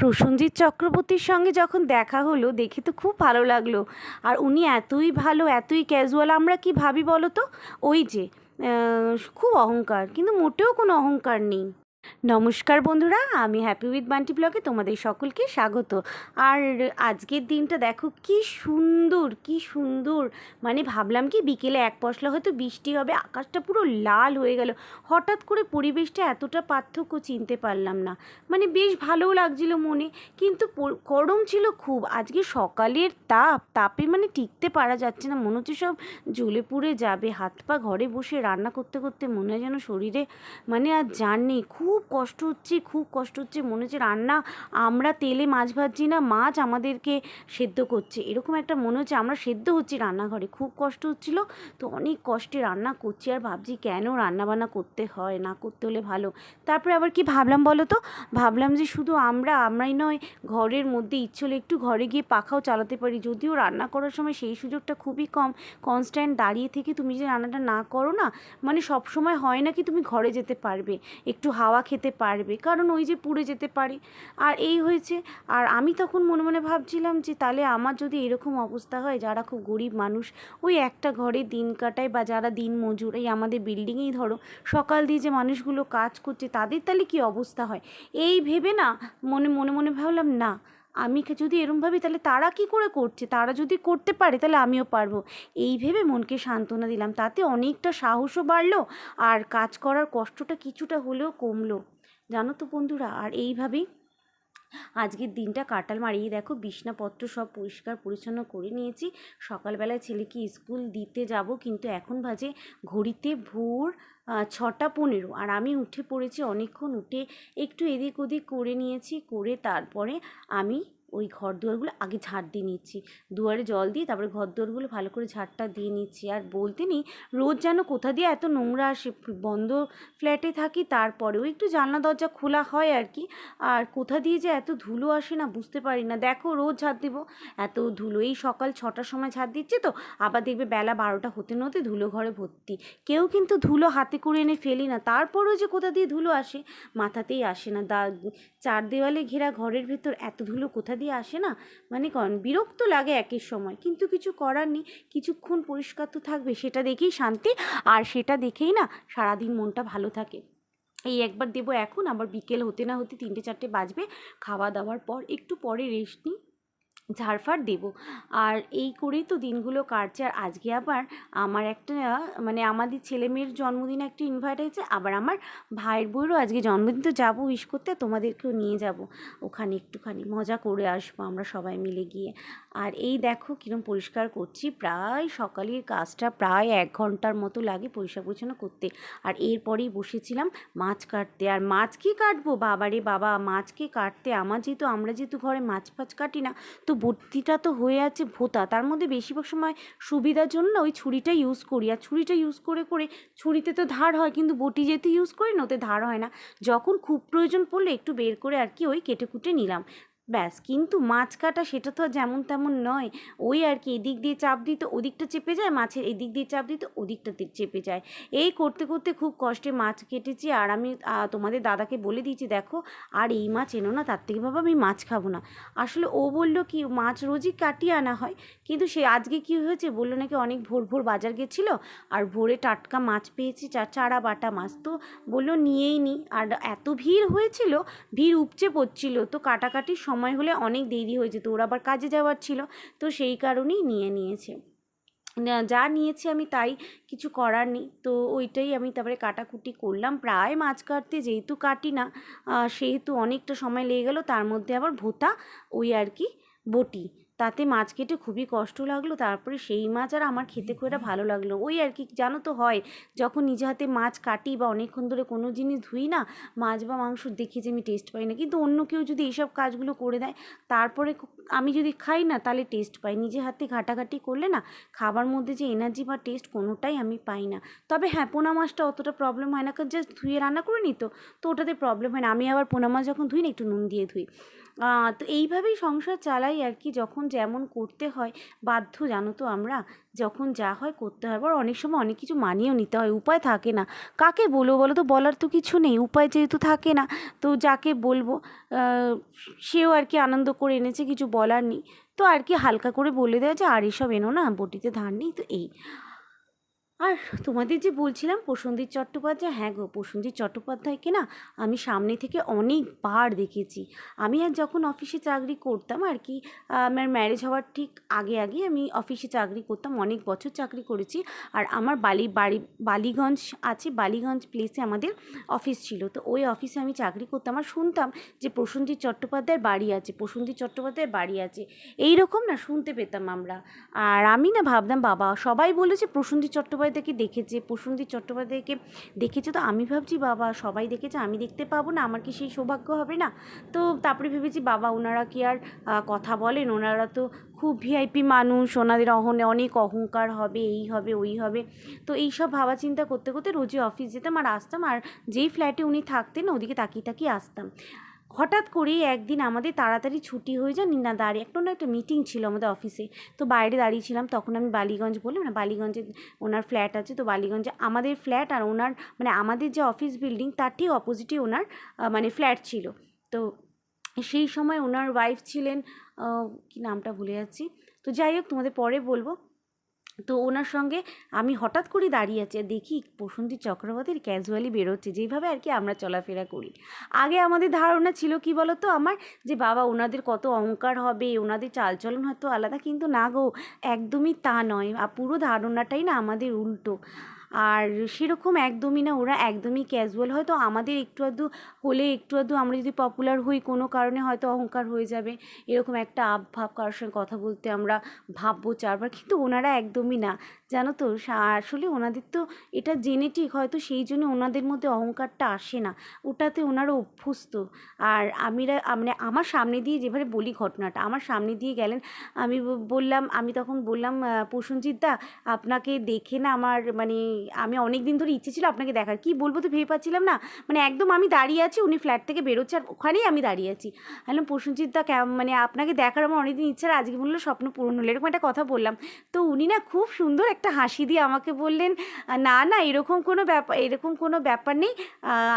প্রসেনজিৎ চক্রবর্তীর সঙ্গে যখন দেখা হলো, দেখে তো খুব ভালো লাগল। আর উনি এতই ভালো, এতই ক্যাজুয়াল আমরা কি ভাবি বলো তো? ওই যে খুব অহংকার, কিন্তু মোটেও কোনো অহংকার নেই। নমস্কার বন্ধুরা, আমি হ্যাপি উইথ বান্টি ব্লগে তোমাদের সকলকে স্বাগত। আর আজকের দিনটা দেখো কি সুন্দর কি সুন্দর। মানে ভাবলাম কি বিকেলে এক পশলা হয়তো বৃষ্টি হবে, আকাশটা পুরো লাল হয়ে গেল। হঠাৎ করে পরিবেশটা এতটা পার্থক্য চিনতে পারলাম না। মানে বেশ ভালোও লাগছিল মনে, কিন্তু গরম ছিল খুব। আজকে সকালের তাপ, তাপে মানে টিকতে পারা যাচ্ছে না। মনে হচ্ছে সব জ্বলে পুড়ে যাবে। হাত পা ঘরে বসে রান্না করতে করতে মনে হয় যেন শরীরে মানে আর জান নেই। খুব কষ্ট হচ্ছে, খুব কষ্ট হচ্ছে। মনে হচ্ছে রান্না, আমরা তেলে মাছ ভাজছি না, মাছ আমাদেরকে সেদ্ধ করছে। এরকম একটা মনে হচ্ছে আমরা সেদ্ধ হচ্ছি রান্নাঘরে। খুব কষ্ট হচ্ছিল, তো অনেক কষ্টে রান্না করছি। আর ভাবছি কেন রান্না বান্না করতে হয়, না করতে হলে ভালো? তারপরে আবার কি ভাবলাম বলো তো? ভাবলাম যে শুধু আমরা, আমরাই নয়, ঘরের মধ্যে ইচ্ছে হলে একটু ঘরে গিয়ে পাখাও চালাতে পারি। যদিও রান্না করার সময় সেই সুযোগটা খুবই কম। কনস্ট্যান্ট দাঁড়িয়ে থেকে তুমি যে রান্নাটা না করো না মানে সব সময় হয় না কি তুমি ঘরে যেতে পারবে। একটু হাওয়া খেতে পারবে, কারণ ওই যে পুড়ে যেতে পারে। আর এই হয়েছে, আর আমি তখন মনে মনে ভাবছিলাম যে তাহলে আমার যদি এরকম অবস্থা হয়, যারা খুব গরিব মানুষ, ওই একটা ঘরে দিন কাটায় বা যারা দিন মজুর, এই আমাদের বিল্ডিংয়েই ধরো, সকাল দিয়ে যে মানুষগুলো কাজ করছে, তাদের তাহলে কি অবস্থা হয়? এই ভেবে না মনে মনে মনে ভাবলাম না আমি যদি এরম ভাবি তাহলে তারা কি করে করছে? তারা যদি করতে পারে তাহলে আমিও পারব। এই ভেবে মনকে সান্ত্বনা দিলাম। তাতে অনেকটা সাহসও বাড়লো আর কাজ করার কষ্টটা কিছুটা হলেও কমলো। জানো তো বন্ধুরা, আর এইভাবেই আজকের দিনটা কাটাল মারিয়ে দেখো, বিছনাপত্র সব পরিষ্কার পরিচ্ছন্ন করে নিয়েছি। সকালবেলায় ছেলেকে স্কুল দিতে যাব, কিন্তু এখন বাজে ঘড়িতে ভোর ছটা পনেরো। আর আমি উঠে পড়েছি অনেকক্ষণ উঠে একটু এদিক ওদিক করে নিয়েছি, করে তারপরে আমি ওই ঘর দুয়ারগুলো আগে ঝাড় দিয়ে নিচ্ছি। দুয়ারে জল দিয়ে তারপরে ঘর দুয়ারগুলো ভালো করে ঝাড়টা দিয়ে নিচ্ছি। আর বলতে নেই, রোজ যেন কোথা দিয়ে এত নোংরা আসে, বন্ধ ফ্ল্যাটে থাকি তারপরেও একটু জানলা দরজা খোলা হয় আর কি। আর কোথা দিয়ে যে এত ধুলো আসে না, বুঝতে পারি না। দেখো রোজ ঝাড় দিব। এত ধুলো, এই সকাল ছটার সময় ঝাড় দিচ্ছে তো, আবার দেখবে বেলা বারোটা হতে না হতে ধুলো ঘরে ভর্তি। কেউ কিন্তু ধুলো হাতে করে এনে ফেলি না, তারপরেও যে কোথা দিয়ে ধুলো আসে, মাথাতেই আসে না। দা, চার দেওয়ালে ঘেরা ঘরের ভেতর এত ধুলো কোথা দিয়ে আসে না? মানে কন, বিরক্ত লাগে একের সময়। কিন্তু কিছু করার নেই, কিছুক্ষণ পরিষ্কার তো থাকবে, সেটা দেখেই শান্তি, আর সেটা দেখেই না সারাদিন মনটা ভালো থাকে। এই একবার দেবো এখন, আবার বিকেল হতে না হতে তিনটে চারটে বাজবে, খাওয়া দাওয়ার পর একটু পরে রেস্ট নিই। ঝাড়ফাড় দেবো। আর এই করেই তো দিনগুলো কাটছে। আর আজকে আবার আমার একটা মানে আমাদের ছেলে মেয়ের জন্মদিনে একটা ইনভাইট হয়েছে। আবার আমার ভাইয়ের বউয়েরও আজকে জন্মদিন। তো যাব উইশ করতে, তোমাদেরকেও নিয়ে যাব। ওখানে একটুখানি মজা করে আসব আমরা সবাই মিলে গিয়ে। আর এই দেখো কীরকম পরিষ্কার করছি। প্রায় সকালের কাজটা প্রায় এক ঘণ্টার মতো লাগে পরিষ্কার পরিচ্ছন্ন করতে। আর এরপরেই বসেছিলাম মাছ কাটতে। আর মাছ কি কাটবো? বাবারে বাবা মাছকে কাটতে? আমার যেহেতু, আমরা যেহেতু ঘরে মাছ ফাছ কাটি না, তো বটিটা তো হয়ে আছে ভোতা। তার মধ্যে বেশিরভাগ সময় সুবিধার জন্য ওই ছুরিটা ইউজ করি। আর ছুরিটা ইউজ করে করে ছুরিতে তো ধার হয়, কিন্তু বটি যেহেতু ইউজ করি না, ওতে ধার হয় না। যখন খুব প্রয়োজন পড়লে একটু বের করে আর কি ওই কেটে কুটে নিলাম। ব্যাস, কিন্তু মাছ কাটা সেটা তো যেমন তেমন নয়। ওই আর কি, এদিক দিয়ে চাপ দিতে ওদিকটা চেপে যায়, মাছের এদিক দিয়ে চাপ দিতে ওদিকটা চেপে যায়। এই করতে করতে খুব কষ্টে মাছ কেটেছি আর আমি তোমাদের দাদাকে বলে দিয়েছি, দেখো, আর এই মাছ এনো না, তার থেকে বাবা আমি মাছ খাব না। আসলে ও বলল কি, মাছ রোজই কাটিয়ে আনা হয়। কিন্তু সে আজকে কি হয়েছে, বলল নাকি অনেক ভোর ভোর বাজার গেছিল আর ভোরে টাটকা মাছ পেয়েছি চারা বাটা মাছ। তো বলল, নিয়েই নি। আর এত ভিড় হয়েছিল, ভিড় উপচে পড়ছিল, তো কাটাকাটির সময় হলে অনেক দেরি হয়ে যেত, ওরা আবার কাজে যাওয়ার ছিল, তো সেই কারণেই নিয়ে নিয়েছে। যা নিয়েছি আমি তাই, কিছু করার নেই, তো ওইটাই আমি তারপরে কাটাকুটি করলাম। প্রায় মাছ কাটতে যেহেতু কাটি না সেহেতু অনেকটা সময় লেগে গেলো, তার মধ্যে আবার ভোতা, ওই আর কি, বটি। তাতে মাছ কেটে খুবই কষ্ট লাগল, তারপরে সেই মাছ আর আমার খেতে খুব একটা ভালো লাগল। ওই আর কি, জানো তো হয়, যখন নিজে হাতে মাছ কাটি বা অনেকক্ষণ ধরে কোনো জিনিস ধুই না, মাছ বা মাংস দেখি যে আমি টেস্ট পাই না। কিন্তু অন্য কেউ যদি এইসব কাজগুলো করে দেয়, তারপরে আমি যদি খাই না, তাহলে টেস্ট পাই। নিজে হাতে ঘাটাঘাটি করলে না, খাবার মধ্যে যে এনার্জি বা টেস্ট কোনোটাই আমি পাই না। তবে হ্যাঁ পোনা মাছটা অতটা প্রবলেম হয় না, কারণ জাস্ট ধুয়ে রান্না করে নিই তো ওটাতে প্রবলেম হয় না। আমি আবার পোনা মাছ যখন ধুই না, একটু নুন দিয়ে ধুই। তো এইভাবেই সংসার চালাই আর কি যখন যেমন করতে হয়, বাধ্য জানো তো আমরা, যখন যা হয় করতে হয়। আবার অনেক সময় অনেক কিছু মানিয়েও নিতে হয়, উপায় থাকে না। কাকে বলব বলো তো? বলার তো কিছু নেই, উপায় যেহেতু থাকে না। তো যাকে বলব সেও আর কি আনন্দ করে এনেছে, কিছু বলার নেই। তো আর কি হালকা করে বলে দেওয়া যে, আর এসব এনো না, বটিতে ধান নেই। তো এই। আর তোমাদের যে বলছিলাম প্রসেনজিৎ চট্টোপাধ্যায় হ্যাঁ গো প্রসেনজিৎ চট্টোপাধ্যায়কে না আমি সামনে থেকে অনেকবার দেখেছি। আমি আর যখন অফিসে চাকরি করতাম আর কি আমার ম্যারেজ হওয়ার ঠিক আগে আগে আমি অফিসে চাকরি করতাম, অনেক বছর চাকরি করেছি। আর আমার বালি, বাড়ি, বালিগঞ্জ আছে, বালিগঞ্জ প্লেসে আমাদের অফিস ছিল। তো ওই অফিসে আমি চাকরি করতাম আর শুনতাম যে প্রসেনজিৎ চট্টোপাধ্যায়ের বাড়ি আছে প্রসেনজিৎ চট্টোপাধ্যায়ের বাড়ি আছে। এই রকম না শুনতে পেতাম আমরা। আর আমি না ভাবতাম, বাবা, সবাই বলেছে প্রসেনজিৎ চট্টোপাধ্যায়কে দেখেছে প্রসেনজিৎ চট্টোপাধ্যায়কে দেখেছে। তো আমি ভাবছি, বাবা সবাই দেখেছে, আমি দেখতে পাবো না, আমার কি সেই সৌভাগ্য হবে না? তো তারপরে ভেবেছি, বাবা ওনারা কি আর কথা বলেন? ওনারা তো খুব ভিআইপি মানুষ, ওনাদের অহনে অনেক অহংকার হবে, এই হবে, ওই হবে। তো এই সব ভাবা চিন্তা করতে করতে রোজই অফিস যেতাম আর আসতাম, আর যেই ফ্ল্যাটে উনি থাকতেন, ওদিকে তাকিয়ে তাকিয়ে আসতাম। হঠাৎ করেই একদিন আমাদের তাড়াতাড়ি ছুটি হয়ে যায় না দাঁড়িয়ে, একটা না একটা মিটিং ছিল আমাদের অফিসে তো বাইরে দাঁড়িয়েছিলাম তখন আমি বালিগঞ্জ বললাম, না, বালিগঞ্জে ওনার ফ্ল্যাট আছে। তো বালিগঞ্জে আমাদের ফ্ল্যাট আর ওনার মানে আমাদের যে অফিস বিল্ডিং তার ঠিক অপোজিটে ওনার মানে ফ্ল্যাট ছিল। তো সেই সময় ওনার ওয়াইফ ছিলেন কি নামটা ভুলে যাচ্ছি। তো যাই হোক, তোমাদের পরে বলব। তো ওনার সঙ্গে আমি হঠাৎ করে দাঁড়িয়ে আছি দেখি প্রসন্তি চক্রবর্তীর ক্যাজুয়ালি বেরোচ্ছে যেইভাবে আর কি আমরা চলাফেরা করি। আগে আমাদের ধারণা ছিল কি বলতো আমার? যে বাবা ওনাদের কত অহংকার হবে ওনাদের চালচলন হয়তো আলাদা, কিন্তু না গো, একদমই তা নয়। পুরো ধারণাটাই না আমাদের উল্টো। আর সেরকম একদমই না ওরা একদমই ক্যাজুয়াল হয়তো আমাদের একটু আধটু হলে একটু আধটু আমরা যদি পপুলার হই কোনো কারণে হয়তো অহংকার হয়ে যাবে। এরকম একটা আবভাব কারোর সঙ্গে কথা বলতে আমরা ভাববো চারবার কিন্তু ওনারা একদমই না। জানো তো আসলে ওনাদের তো এটা জেনেটিক হয়তো সেই জন্য ওনাদের মধ্যে অহংকারটা আসে না। ওটাতে ওনারা অভ্যস্ত। আর আমিরা মানে আমার সামনে দিয়ে যেভাবে বলি ঘটনাটা আমার সামনে দিয়ে গেলেন আমি বললাম আমি তখন বললাম আহ, দা আপনাকে দেখে না আমার মানে আমি অনেক দিন ধরে ইচ্ছে ছিল আপনাকে দেখার। কি বলব তো ভেবে পাচ্ছিলাম না। মানে একদম আমি দাঁড়িয়ে আছি, উনি ফ্ল্যাট থেকে বেরোচ্ছে আর ওখানেই আমি দাঁড়িয়ে আছি। বললাম, প্রসেনজিৎ দা, কেম- মানে আপনাকে দেখার আমার অনেকদিন ইচ্ছা আজকে বলল স্বপ্ন পূরণ হলো। এরকম একটা কথা বললাম। তো উনি না খুব সুন্দর একটা হাসি দিয়ে আমাকে বললেন, না না, এরকম কোনো ব্যাপার এরকম কোনো ব্যাপার নেই।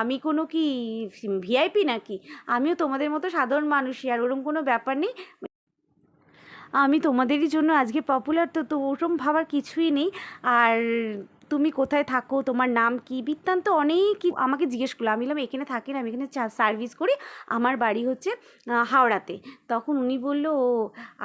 আমি কোনো কি ভিআইপি নাকি? আমিও তোমাদের মতো সাধারণ মানুষই আর ওরকম কোনো ব্যাপার নেই। আমি তোমাদেরই জন্য আজকে পপুলার তো তো ওরকম ভাবার কিছুই নেই। আর তুমি কোথায় থাকো? তোমার নাম কি? বৃত্তান্ত অনেকই আমাকে জিজ্ঞেস করল। আমি বললাম, এখানে থাকি না আমি এখানে সার্ভিস করি। আমার বাড়ি হচ্ছে হাওড়াতে। তখন উনি বলল, ও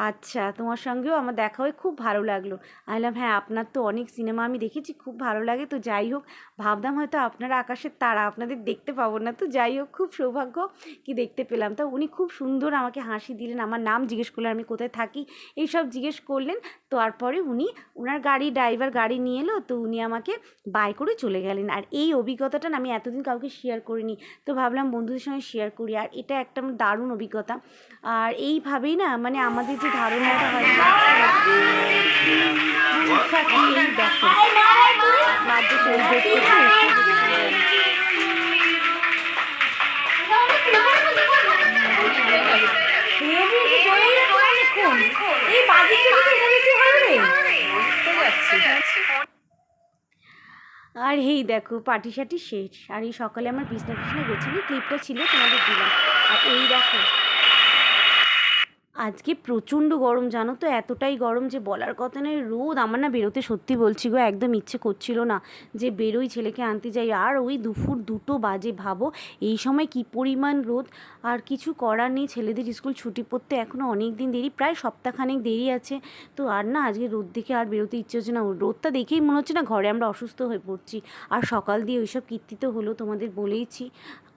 আচ্ছা তোমার সঙ্গেও আমার দেখা হয়ে খুব ভালো লাগল। আমি বললাম হ্যাঁ আপনার তো অনেক সিনেমা আমি দেখেছি, খুব ভালো লাগে। তো যাই হোক ভাবতাম হয়তো আপনারা আকাশের তারা, আপনাদের দেখতে পাবো না। তো যাই হোক, খুব সৌভাগ্য কি দেখতে পেলাম। তা উনি খুব সুন্দর আমাকে হাসি দিলেন, আমার নাম জিজ্ঞেস করলেন, আমি কোথায় থাকি? এইসব জিজ্ঞেস করলেন। তারপরে উনি ওনার গাড়ি ড্রাইভার গাড়ি নিয়ে এলো। তো উনি আমাকে বাই করে চলে গেলেন। আর এই অভিজ্ঞতাটা না আমি এতদিন কাউকে শেয়ার করিনি। তো ভাবলাম বন্ধুদের সঙ্গে শেয়ার করি। আর এটা একটা দারুণ অভিজ্ঞতা। আর এইভাবেই না মানে আমাদের যে ধারণাটা হয় দেখো আর এই দেখো পার্টি শার্টি শেষ। আর এই সকালে আমার বিছনা বিছনা গেছিল ক্লিপটা ছিল তোমাদের দিলাম। আর এই দেখো আজকে প্রচণ্ড গরম, জানো তো? এতটাই গরম যে বলার কথা নয়, রোদ আমার না বেরোতে সত্যি বলছি গো, একদম ইচ্ছে করছিল না যে বেরোই ছেলেকে আনতে যাই। আর ওই দুপুর দুটো বাজে, ভাবো? এই সময় কি পরিমাণ রোদ? আর কিছু করার নেই, ছেলেদের স্কুল ছুটি পড়তে এখনও অনেক দিন দেরি, প্রায় সপ্তাহখানেক দেরি আছে। তো আর না, আজকে রোদ দেখে আর বেরোতে ইচ্ছে হচ্ছে না। রোদটা দেখেই মনে হচ্ছে না ঘরে আমরা অসুস্থ হয়ে পড়ছি। আর সকাল দিয়ে ওইসব কীর্তিত হলো তোমাদের বলেইছি।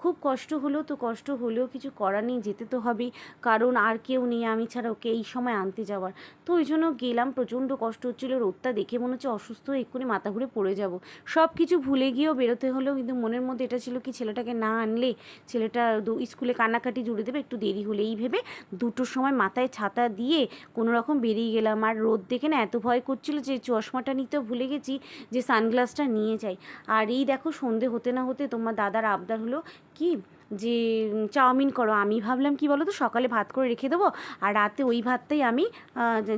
খুব কষ্ট হলো, তো কষ্ট হলেও কিছু করার নেই, যেতে তো হবেই। কারণ আর কেউ নেই, আমি ছাড়া ওকে এই সময় আনতে যাওয়ার। তো ওই জন্য গেলাম, প্রচণ্ড কষ্ট হচ্ছিল, রোদটা দেখে মনে হচ্ছে অসুস্থ হয়ে এক্ষুনি মাথা ঘুরে পড়ে যাব। সব কিছু ভুলে গিয়েও বেরোতে হলেও কিন্তু মনের মধ্যে এটা ছিল কি, ছেলেটাকে না আনলে ছেলেটা স্কুলে কান্নাকাটি জুড়ে দেবে, একটু দেরি হলে এই ভেবে দুটোর সময় মাথায় ছাতা দিয়ে কোনো রকম বেরিয়ে গেলাম। আর রোদ দেখে না এত ভয় করছিল যে চশমাটা নিতেও ভুলে গেছি, যে সানগ্লাসটা নিয়ে যাই। আর এই দেখো সন্ধে হতে না হতে তোমার দাদার আবদার হলো কি যে চাউমিন করো। আমি ভাবলাম, কি বলো তো সকালে ভাত করে রেখে দেবো আর রাতে ওই ভাতটাই আমি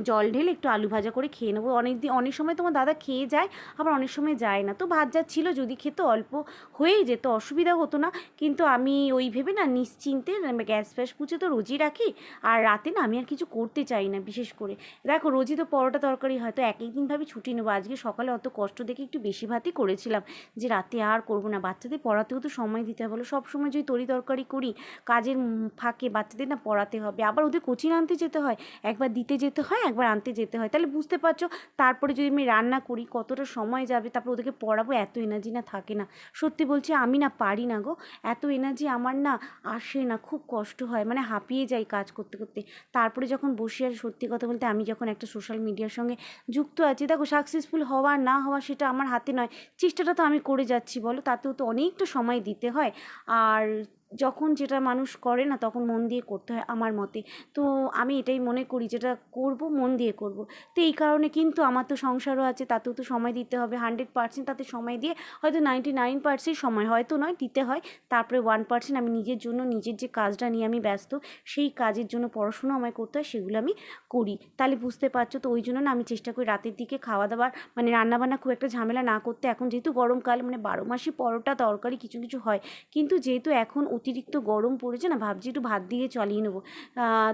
জল ঢেলে একটু আলু ভাজা করে খেয়ে নেব। অনেক দিন অনেক সময় তোমার দাদা খেয়ে যায়, আবার অনেক সময় যায় না। তো ভাত যা ছিল, যদি খেত, অল্প হয়েই যেত, অসুবিধা হতো না। কিন্তু আমি ওই ভেবে না, নিশ্চিন্তে গ্যাস ফ্যাস পুছে তো রোজই রাখি। আর রাতে না, আমি আর কিছু করতে চাই না, বিশেষ করে। দেখো, রোজই তো পরোটা তরকারি হয়তো এক এক দিন ভাবে ছুটি নেব। আজকে সকালে অত কষ্ট দেখে একটু বেশি ভাতই করেছিলাম। যে, রাতে আর করব না, বাচ্চাদের পড়াতেও তো সময় দিতে হবে সব সময় যদি তরি তরকারি করি, কাজের ফাঁকে বাচ্চাদের না পড়াতে হবে। আবার ওদের কোচিং আনতে যেতে হয়, একবার দিতে যেতে হয়, একবার আনতে যেতে হয়। তাহলে বুঝতে পারছ, তারপরে যদি আমি রান্না করি, কতটা সময় যাবে, তারপর ওদেরকে পড়াবো, এত এনার্জি না থাকে না। সত্যি বলছি, আমি না পারি না গো। এত এনার্জি আমার না আসে না, খুব কষ্ট হয় মানে হাঁপিয়ে যাই কাজ করতে করতে। তারপরে যখন বসি আর সত্যি কথা বলতে আমি যখন একটা সোশ্যাল মিডিয়ার সঙ্গে যুক্ত আছি, দেখো সাকসেসফুল হওয়া না হওয়া সেটা আমার হাতে নয়। চেষ্টাটা তো আমি করে যাচ্ছি, বলো? তাতেও তো অনেকটা সময় দিতে হয়। আর যখন যেটা মানুষ করে না, তখন মন দিয়ে করতে হয় আমার মতে। তো আমি এটাই মনে করি যেটা করব, মন দিয়ে করব। তো এই কারণে কিন্তু আমার তো সংসারও আছে, তাতেও তো সময় দিতে হবে। হান্ড্রেড পার্সেন্ট তাতে সময় দিয়ে হয়তো নাইনটি নাইন পার্সেন্ট সময় হয়তো নয়, দিতে হয়। তারপরে ওয়ান পার্সেন্ট আমি নিজের জন্য, নিজের যে কাজটা নিয়ে আমি ব্যস্ত, সেই কাজের জন্য পড়াশুনো আমায় করতে হয়, সেগুলো আমি করি। তাহলে বুঝতে পারছ তো, ওই জন্য না আমি চেষ্টা করি রাতের দিকে খাওয়া দাওয়ার মানে রান্নাবান্না খুব একটা ঝামেলা না করতে। এখন যেহেতু গরমকাল মানে বারো মাসই পরোটা তরকারি কিছু কিছু হয়। কিন্তু যেহেতু এখন অতিরিক্ত গরম পড়েছে না, ভাবছি একটু ভাত দিয়ে চালিয়ে নেব।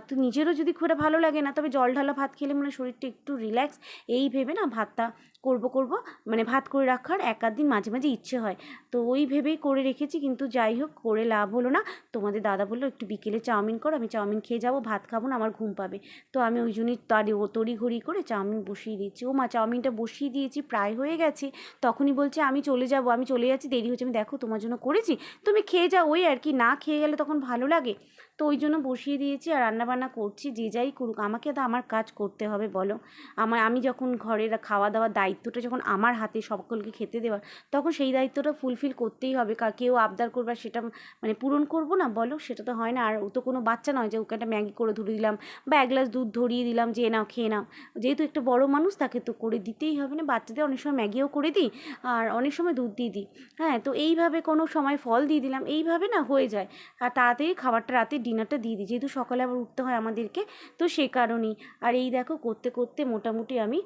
তো নিজেরও যদি খুব ভালো লাগে না, তবে জল ঢালা ভাত খেলে মানে শরীরটা একটু রিল্যাক্স এই ভেবে না ভাতটা করব করব মানে ভাত করে রাখার এক দিন মাঝে মাঝে ইচ্ছে হয়। তো ওই ভেবেই করে রেখেছি, কিন্তু যাই হোক, করে লাভ হলো না। তোমাদের দাদা বলল, একটু বিকেলে চাউমিন কর, আমি চাউমিন খেয়ে যাব, ভাত খাব না, আমার ঘুম পাবে। তো আমি ওই জন্যই ও তড়িঘড়ি করে চাউমিন বসিয়ে দিয়েছি। ও মা, চাউমিনটা বসিয়ে দিয়েছি, প্রায় হয়ে গেছে। তখনই বলছে, আমি চলে যাব, আমি চলে যাচ্ছি, দেরি হচ্ছে। আমি, দেখো, তোমার জন্য করেছি, তুমি খেয়ে যাও, ওই আর কি, না খেয়ে গেলে তখন ভালো লাগে। তো ওই জন্য বসিয়ে দিয়েছি আর রান্নাবান্না করছি, যে যাই করুক। আমাকে তো আমার কাজ করতে হবে, বলো। আমার, আমি যখন ঘরের খাওয়া দাওয়ার দায়িত্বটা যখন আমার হাতে সকলকে খেতে দেওয়ার, তখন সেই দায়িত্বটা ফুলফিল করতেই হবে। কেউ আবদার করবে আর সেটা মানে পূরণ করব না, বলো? সেটা তো হয় না। আর ও তো কোনো বাচ্চা নয় যে ওকে একটা ম্যাগি করে ধরে দিলাম বা এক গ্লাস দুধ ধরিয়ে দিলাম যে নাও, খেয়ে নাও। যেহেতু একটা বড় মানুষ, তাকে তো করে দিতেই হবে না। বাচ্চাদের অনেক সময় ম্যাগিও করে দিই আর অনেক সময় দুধ দিয়ে দিই। হ্যাঁ তো এইভাবে কোনো সময় ফল দিয়ে দিলাম। এইভাবে না হয়ে যায়। আর তাড়াতাড়ি খাবারটা রাতে ডিনারটা দিয়ে দিই। যেহেতু সকালে আবার উঠতে হয় আমাদেরকে, তো সে কারণেই। আর এই দেখো, করতে করতে মোটামুটি আমি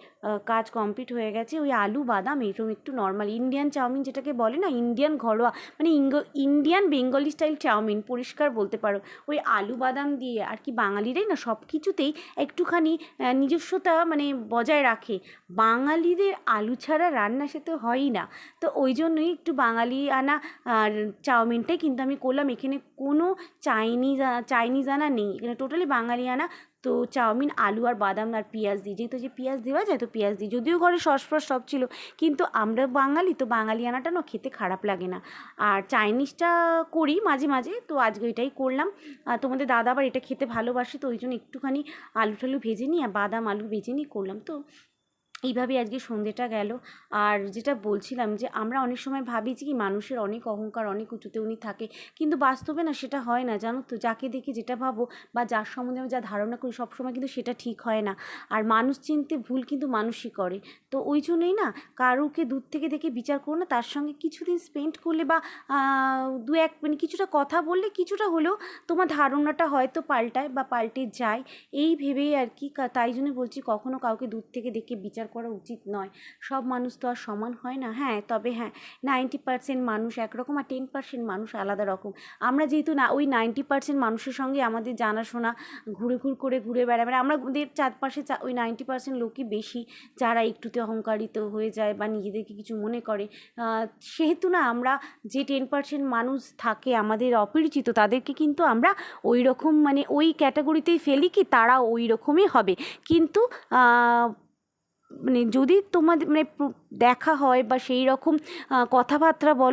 কাজ কমপ্লিট হয়ে গেছে। ওই আলু, বাদাম, এরকম একটু নর্মাল ইন্ডিয়ান চাউমিন যেটাকে বলে না ইন্ডিয়ান ঘরোয়া মানে ইন্ডিয়ান বেঙ্গলি স্টাইল চাউমিন, পরিষ্কার বলতে পারো। ওই আলু, বাদাম দিয়ে, আর কি বাঙালিরাই না সব কিছুতেই একটুখানি নিজস্বতা মানে বজায় রাখে। বাঙালিদের আলু ছাড়া রান্না সে তো হয়ই না। তো ওই জন্যই একটু বাঙালি আনা, আর চাউমিনটাই কিন্তু আমি করলাম। এখানে কোনো চাইনিজ চাইনিজ আনা নেই। এখানে টোটালি বাঙালি আনা। তো চাউমিন, আলু আর বাদাম আর পেঁয়াজ দিই যেহেতু যে পেঁয়াজ দেওয়া যায়, তো পেঁয়াজ দিই যদিও ঘরে সস ফস সব ছিল, কিন্তু আমরা বাঙালি, তো বাঙালি আনাটা না খেতে খারাপ লাগে না। আর চাইনিজটা করি মাঝে মাঝে, তো আজকে এটাই করলাম। আর তোমাদের দাদা আবার এটা খেতে ভালোবাসে, তো ওই জন্য একটুখানি আলু টালু ভেজে নিই আর বাদাম, আলু ভেজে নিই করলাম। তো এইভাবে আজকে সন্ধেটা গেল। আর যেটা বলছিলাম যে, আমরা অনেক সময় ভাবি যে, কি মানুষের অনেক অহংকার, অনেক উঁচুতে উনি থাকে। কিন্তু বাস্তবে না সেটা হয় না, জানো তো? যাকে দেখে যেটা ভাবো বা যার সম্বন্ধে আমি যা ধারণা করি, সবসময় কিন্তু সেটা ঠিক হয় না। আর মানুষ চিনতে ভুল কিন্তু মানুষই করে। তো ওই জন্যই না, কারুকে দূর থেকে দেখে বিচার করো না, তার সঙ্গে কিছুদিন স্পেন্ড করলে বা দু এক মানে কিছুটা কথা বললে কিছুটা হলেও তোমার ধারণাটা হয়তো পাল্টায় বা পাল্টে যায়। এই ভেবেই আর কি তাই জন্য বলছি, কখনো কাউকে দূর থেকে দেখে বিচার করা উচিত নয়। সব মানুষ তো আর সমান হয় না। হ্যাঁ তবে হ্যাঁ নাইনটি পার্সেন্ট মানুষ একরকম আর টেন পার্সেন্ট মানুষ আলাদা রকম। আমরা যেহেতু না, ওই নাইনটি পার্সেন্ট মানুষের সঙ্গে আমাদের জানাশোনা ঘুরে ঘুর করে ঘুরে মানে আমরা ওদের চারপাশে ওই নাইনটি পার্সেন্ট লোকই বেশি যারা একটুতে অহংকারিত হয়ে যায় বা নিজেদেরকে কিছু মনে করে। সেহেতু না, আমরা যে টেন পার্সেন্ট মানুষ থাকে আমাদের অপরিচিত, তাদেরকে কিন্তু আমরা ওই রকম মানে ওই ক্যাটাগরিতেই ফেলি কি তারা ওই রকমই হবে। কিন্তু মানে যদি তোমাদের মানে দেখা হয় বা সেই রকম কথাবার্তা বলো